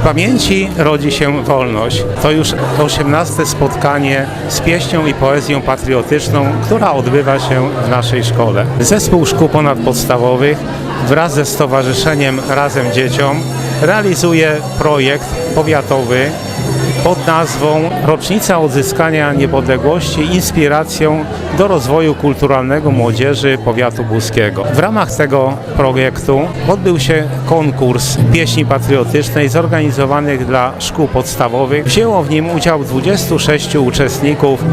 pamięci rodzi się wolność. To już 18 spotkanie z pieśnią i poezją patriotyczną, która odbywa się w naszej szkole. Zespół Szkół Ponadpodstawowych wraz ze Stowarzyszeniem Razem Dzieciom realizuje projekt powiatowy pod nazwą Rocznica Odzyskania Niepodległości inspiracją do rozwoju kulturalnego młodzieży powiatu buskiego. W ramach tego projektu odbył się konkurs pieśni patriotycznej zorganizowanych dla szkół podstawowych. Wzięło w nim udział 26 uczestników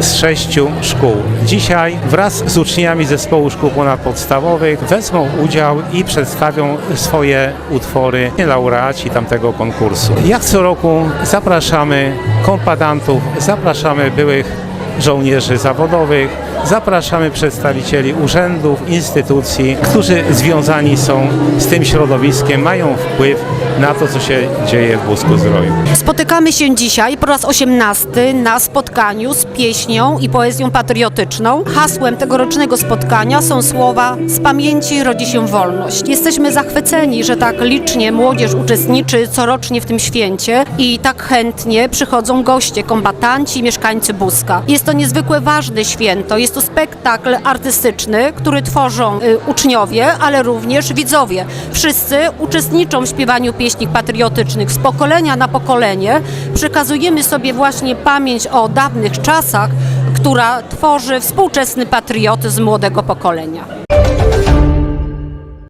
z sześciu szkół. Dzisiaj wraz z uczniami zespołu szkół ponadpodstawowych wezmą udział i przedstawią swoje utwory laureaci tamtego konkursu. Jak co roku zapraszamy kombatantów, zapraszamy byłych żołnierzy zawodowych, zapraszamy przedstawicieli urzędów, instytucji, którzy związani są z tym środowiskiem, mają wpływ na to, co się dzieje w Busku Zdroju. Spotykamy się dzisiaj po raz 18 na spotkaniu z pieśnią i poezją patriotyczną. Hasłem tegorocznego spotkania są słowa Z pamięci rodzi się wolność. Jesteśmy zachwyceni, że tak licznie młodzież uczestniczy corocznie w tym święcie i tak chętnie przychodzą goście, kombatanci, mieszkańcy Buska. Jest to niezwykle ważne święto. Jest to spektakl artystyczny, który tworzą y, uczniowie, ale również widzowie. Wszyscy uczestniczą w śpiewaniu pieśni patriotycznych z pokolenia na pokolenie. Przekazujemy sobie właśnie pamięć o dawnych czasach, która tworzy współczesny patriotyzm młodego pokolenia.